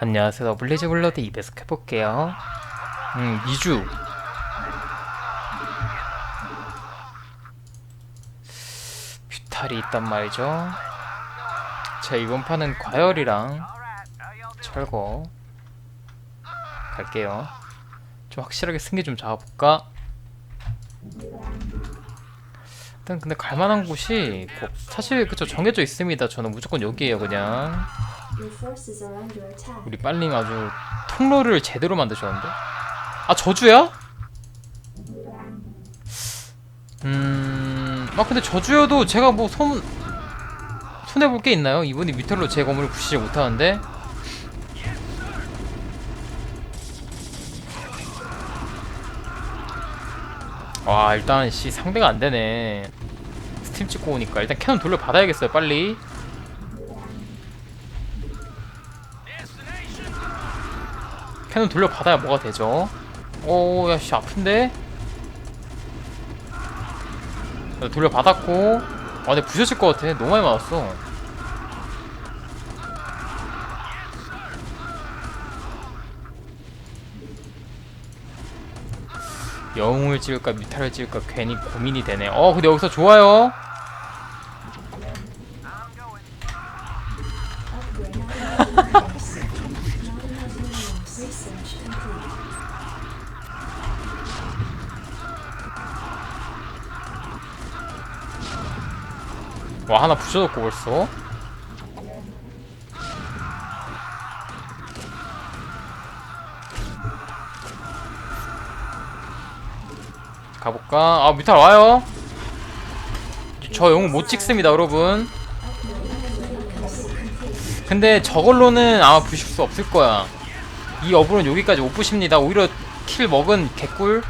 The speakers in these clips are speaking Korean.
안녕하세요. 블리즈 블러드 이베스크 해볼게요. 음, 2주. 뷰탈이 있단 말이죠. 자, 이번 판은 과열이랑 철거 갈게요. 좀 확실하게 승기 좀 잡아볼까? 일단 근데 갈만한 곳이 꼭 사실 그쵸 정해져 있습니다. 저는 무조건 여기에요 그냥. 우리 빨림 아주 통로를 제대로 만드셨는데? 아 저주야? 음... 아 근데 저주여도 제가 뭐 손... 손해볼 게 있나요? 이분이 뮤탈로 제 건물을 부시지 못하는데? 와 일단 씨 상대가 안되네 스팀 찍고 오니까 일단 캐논 돌려받아야겠어요 빨리 캐논 돌려받아야 뭐가 되죠? 오 야씨 아픈데? 야, 돌려받았고. 아 근데 부셔질 것 같아. 너무 많이 맞았어. 영웅을 찍을까 뮤탈을 찍을까 괜히 고민이 되네. 어 근데 여기서 좋아요 와 하나 부셔졌고 벌써. 가볼까? 아 뮤탈 와요. 저 영웅 못 찍습니다 여러분. 근데 저걸로는 아마 부실 수 없을 거야. 이 어부는 여기까지 못 부십니다. 오히려 킬 먹은 개꿀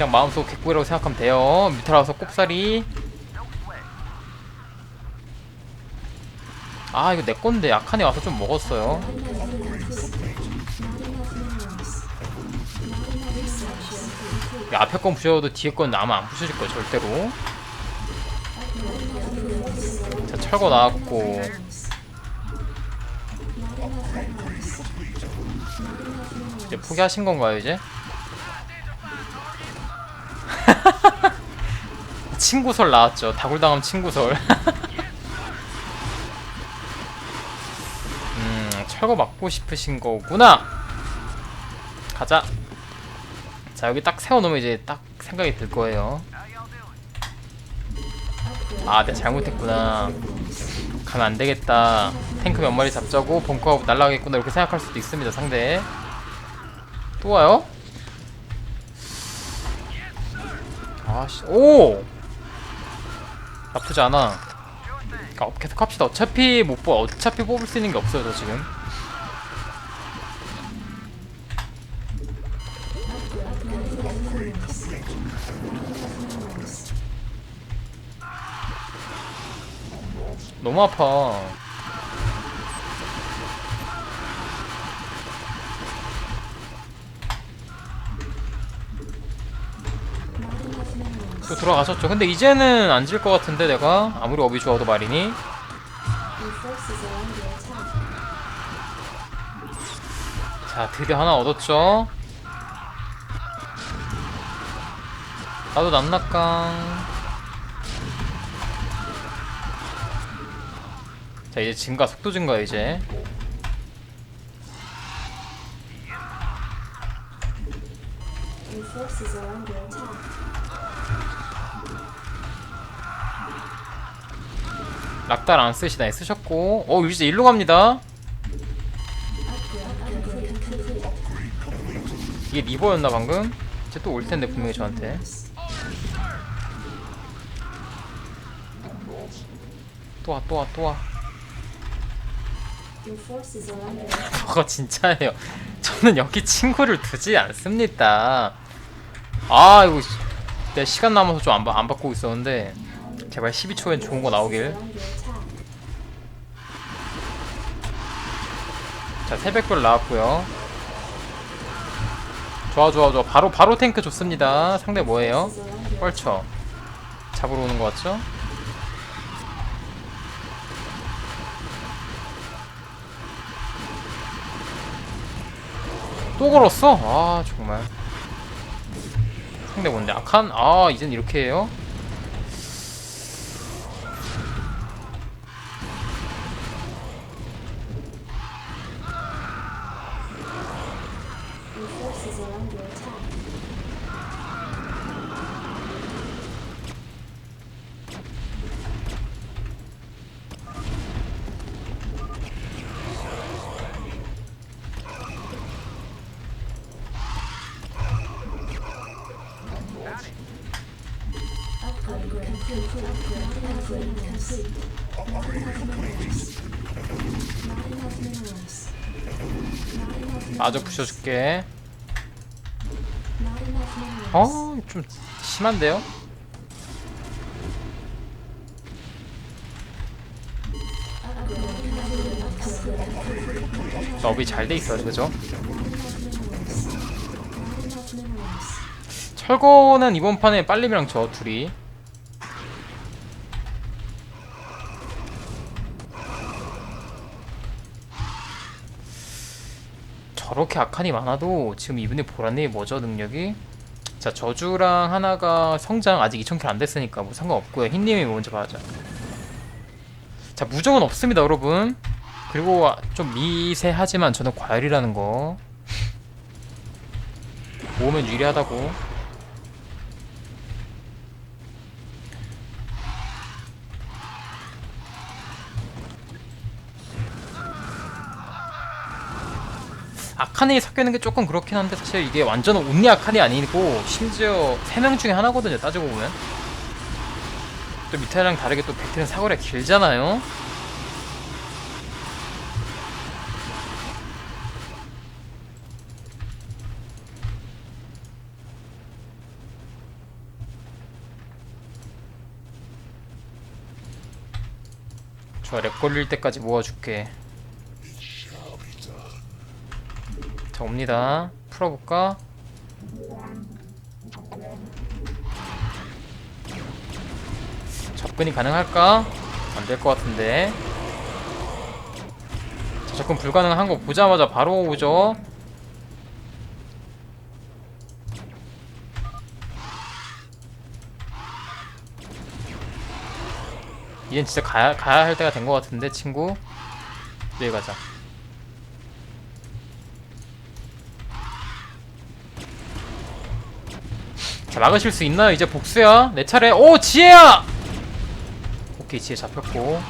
그냥 마음속 개꿀이라고 생각하면 돼요. 뮤탈 와서 꼽사리 아 이거 내 건데 아칸에 와서 좀 먹었어요. 이 앞에 건 부셔도 뒤에 건 아마 안 부셔질 거예요 절대로. 자 철거 나왔고. 이제 포기하신 건가요 이제? 친구설 나왔죠. 다굴당함 친구설. 음 철거 맞고 싶으신 거구나. 가자. 자 여기 딱 세워놓으면 이제 딱 생각이 들 거예요. 아 내가 잘못했구나. 가면 안 되겠다. 탱크 몇 마리 잡자고 벙커 날라가겠구나 이렇게 생각할 수도 있습니다 상대. 또 와요? 아씨. 오! 나쁘지 않아. 아, 계속 합시다. 어차피 못 뽑아 어차피 뽑을 수 있는 게 없어요 저 지금. 너무 아파 또 들어가셨죠. 근데 이제는 안 질 것 같은데 내가? 아무리 업이 좋아도 말이니. 자 드디어 하나 얻었죠. 나도 남락강. 자 이제 증가 속도 증가 이제 락달 안 쓰시나요 쓰셨고 어 이제 일로 갑니다. 이게 리버였나 방금? 이제 또올 텐데 분명히 저한테 또 와 또 와 또와. 저거 진짜예요 저는 여기 친구를 두지 않습니다 아 이거 씨, 내가 시간 남아서 좀 안 안 바꾸고 있었는데 제발 12초엔 좋은 거 나오길 자 새벽별 나왔고요 좋아 좋아 좋아 바로 바로 탱크 좋습니다 상대 뭐예요? 뻘쳐 잡으러 오는 것 같죠? 또 걸었어? 아 정말 상대 뭔데? 아칸? 아 이젠 이렇게 해요? 마저. 부셔줄게. 어? 좀 심한데요? 업이 잘돼 있어요 그죠? 철거는 이번 판에 빨림이랑 저 둘이 저렇게 악한이 많아도 지금 이분의 보라님이 뭐죠 능력이? 자 저주랑 하나가 성장 아직 2000킬 안 됐으니까 뭐 상관없고요. 흰님이 먼저 봐자 자 무정은 없습니다 여러분. 그리고 좀 미세하지만 저는 과열이라는 거. 모으면 유리하다고 아칸이 섞여있는 게 조금 그렇긴 한데 사실 이게 완전 온리 아칸이 아니고 심지어 3명 중에 하나거든요 따지고 보면. 또 밑에랑 다르게 또 배틀은 사거리가 길잖아요. 좋아 렉 걸릴 때까지 모아줄게 자 옵니다. 풀어볼까? 접근이 가능할까? 안 될 것 같은데. 자, 접근 불가능한 거 보자마자 바로 오죠? 이젠 진짜 가야, 가야 할 때가 된 것 같은데 친구? 여기 가자 자 막으실 수 있나요? 이제 복수야? 내 차례. 오 지혜야! 오케이 지혜 잡혔고.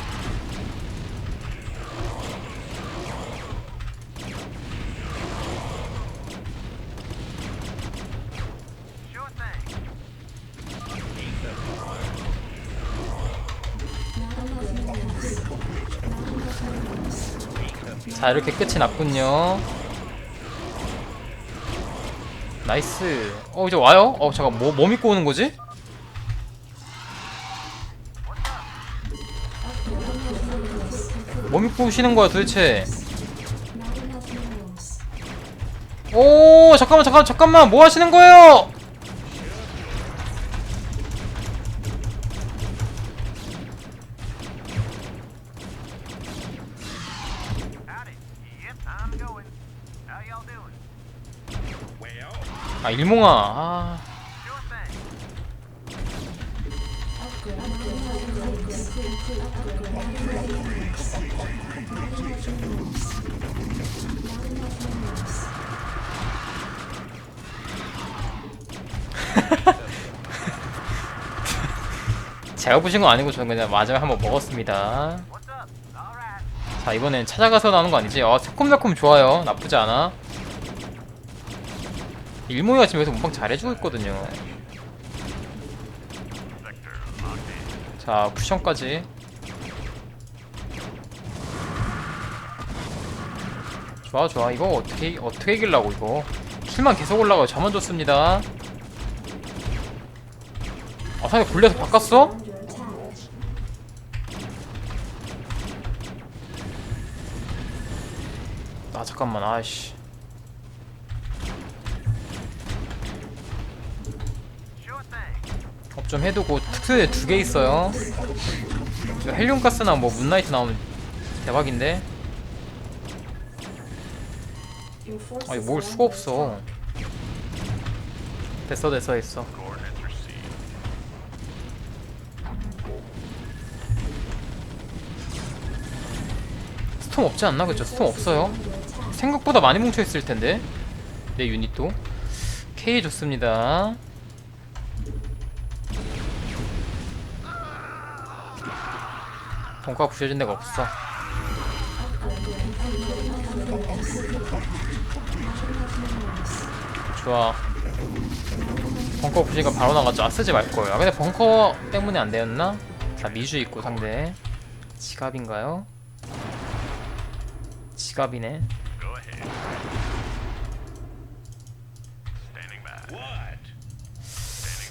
자 이렇게 끝이 났군요 나이스 어 이제 와요? 어 잠깐 뭐, 뭐 믿고 오는 거지? 뭐 믿고 오시는 거야 도대체. 오 잠깐만 잠깐 잠깐만 뭐 하시는 거예요? 아 일몽아 아. 제가 보신 건 아니고 저는 그냥 마지막에 한번 먹었습니다. 자 이번엔 찾아가서 나오는 거 아니지? 아 새콤달콤 좋아요 나쁘지 않아 일몽이가 지금 여기서 몸빵 잘해주고 있거든요. 자 쿠션까지. 좋아 좋아. 이거 어떻게 어떻게 이길라고 이거? 킬만 계속 올라가요. 저만 좋습니다. 아 상대 굴려서 바꿨어? 아 잠깐만. 아이씨 좀 해두고 특수에 두 개 있어요 헬륨가스나 뭐 문나이트 나오면 대박인데 아니 뭘 수가 없어. 됐어 됐어 됐어. 스톰 없지 않나 그죠 스톰 없어요. 생각보다 많이 뭉쳐있을 텐데 내 유닛도 K 좋습니다 벙커가 부셔진 데가 없어 좋아 벙커 부시니까 바로 나갔죠 아 쓰지 말걸 아 근데 벙커 때문에 안 되었나? 자 미주 있고 상대 지갑인가요? 지갑이네.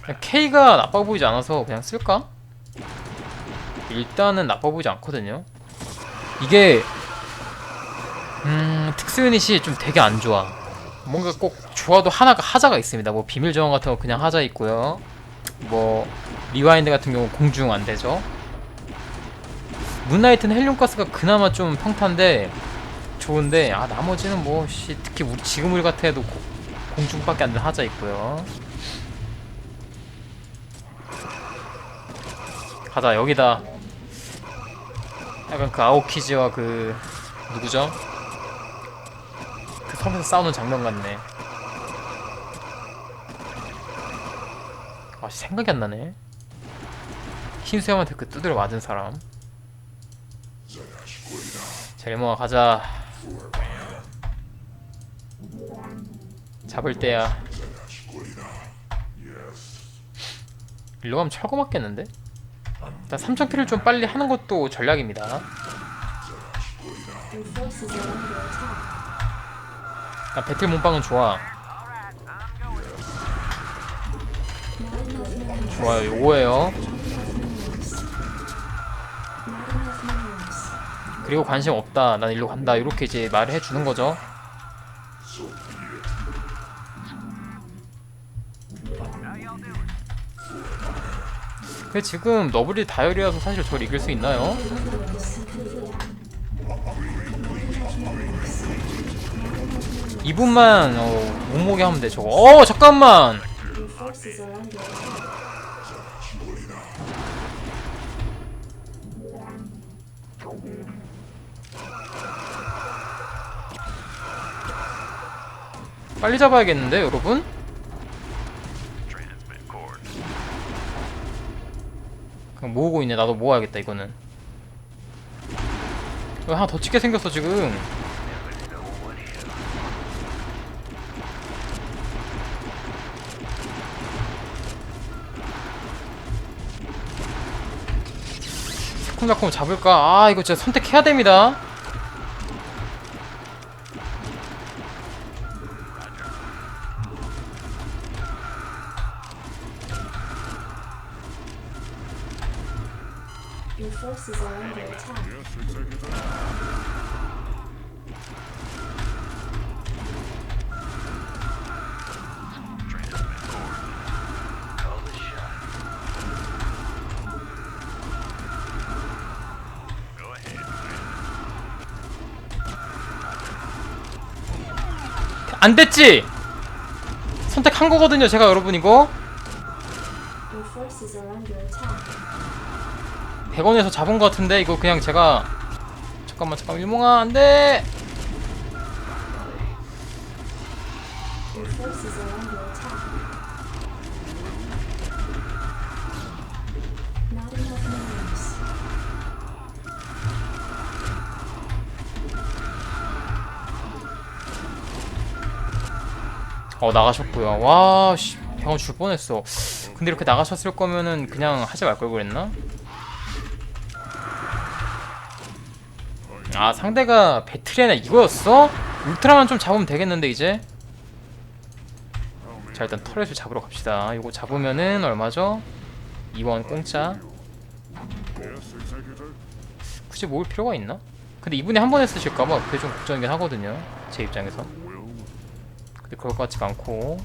그냥 K가 나빠 보이지 않아서 그냥 쓸까? 일단은 나빠 보이지 않거든요. 이게 음 특수 유닛이 좀 되게 안 좋아. 뭔가 꼭 좋아도 하나가 하자가 있습니다. 뭐 비밀 정원 같은 거 그냥 하자 있고요. 뭐 리와인드 같은 경우 공중 안 되죠. 문나이트는 헬륨 가스가 그나마 좀 평탄데 좋은데 아 나머지는 뭐 씨, 특히 우리 지금 우리 같아 해도 고- 공중밖에 안 되는 하자 있고요. 가자 여기다 약간 그 아오키지와 그 누구죠? 그 섬에서 싸우는 장면 같네. 아 생각이 안 나네. 흰수염한테 그 두드려 맞은 사람. 젤모아 가자. 잡을 때야. 일로 가면 철거 맞겠는데? 일단 3000킬을 좀 빨리 하는 것도 전략입니다. 일단 배틀 몸빵은 좋아. 좋아요. 요거예요. 그리고 관심 없다. 난 일로 간다. 이렇게 이제 말을 해주는 거죠. 근데 지금 너블이 다이어리라서 사실 저를 이길 수 있나요? 이분만 어, 못 모게 하면 돼 저거. 어 잠깐만. 빨리 잡아야겠는데 여러분? 그냥 모으고 있네. 나도 모아야겠다 이거는. 어, 하나 더 찍게 생겼어 지금. 새콤달콤 잡을까? 아 이거 진짜 선택해야 됩니다. Your forces are under attack. 안 됐지? 선택한 거거든요, 제가 여러분 이거. Your forces are. 100원에서 잡은 거 같은데 이거 그냥 제가 잠깐만 잠깐만 일몽아 안 돼. Your forces are under attack. Not enough minerals. 어 나가셨고요. 와, 씨, 100원 줄 뻔했어. 근데 이렇게 나가셨을 거면은 그냥 하지 말 걸 그랬나? 아 상대가 배틀이나 이거였어? 울트라만 좀 잡으면 되겠는데 이제 자 일단 터렛을 잡으러 갑시다 이거 잡으면은 얼마죠? 2원 공짜 굳이 모을 필요가 있나? 근데 이분이 한 번에 쓰실까봐 그게 좀 걱정이긴 하거든요 제 입장에서 근데 그럴 것 같지가 않고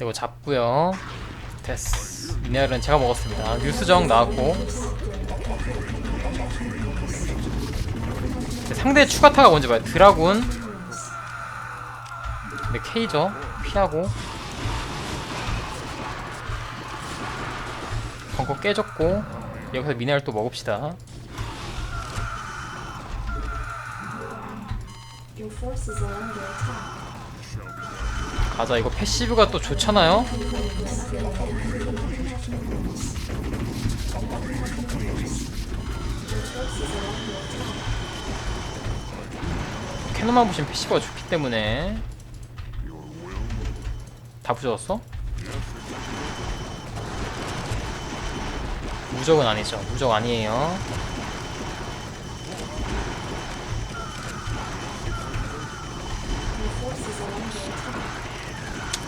이거 잡고요. 됐어. 미네랄은 제가 먹었습니다. 뉴스정 나왔고. 상대 추가타가 뭔지 봐요. 드라군. 근데 케이저 피하고. 벙커 깨졌고 여기서 미네랄 또 먹읍시다. Your forces under attack. 가자. 이거 패시브가 또 좋잖아요. 캐논만 보시면 패시브가 좋기 때문에. 다 부셔졌어? 무적은 아니죠. 무적 아니에요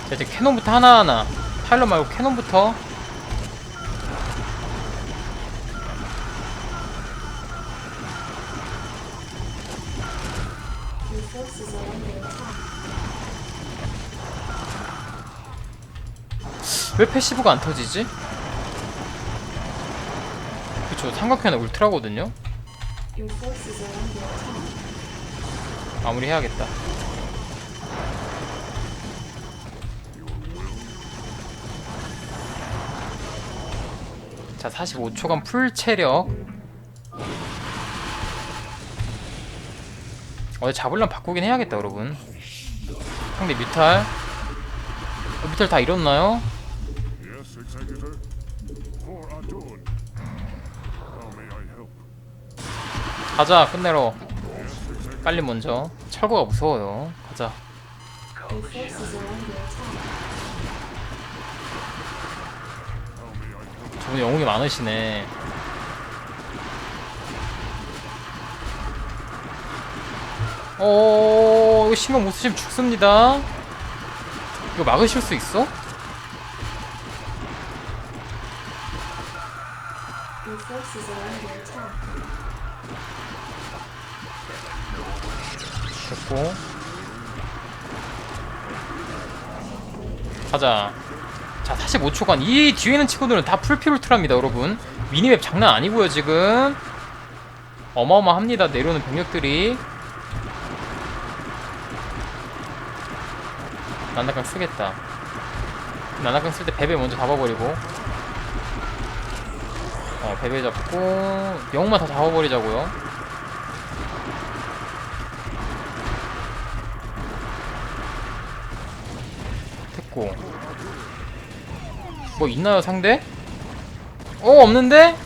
자 이제 캐논부터 하나하나 파일럿 말고 캐논부터. 왜 패시브가 안 터지지? 그쵸 삼각형은 울트라거든요. 마무리 해야겠다 자 45초간 풀 체력. 어 잡으려면 바꾸긴 해야겠다 여러분. 상대 뮤탈. 어, 뮤탈 다 잃었나요? 가자 끝내러. 빨리 먼저. 철거가 무서워요. 가자 저분 영웅이 많으시네. 어, 이거 신경 못 쓰시면 죽습니다. 이거 막으실 수 있어? 됐고. 가자. 자, 45초간. 이 뒤에 있는 친구들은 다 풀피울트랍니다, 여러분. 미니맵 장난 아니고요, 지금. 어마어마합니다, 내려오는 병력들이. 난나강 쓰겠다. 난나강 쓸 때 베베 먼저 잡아버리고. 어, 베베 잡고. 영웅만 다 잡아버리자고요. 됐고 뭐 있나요 상대? 어 없는데?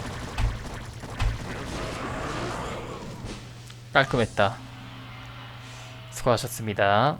깔끔했다 수고하셨습니다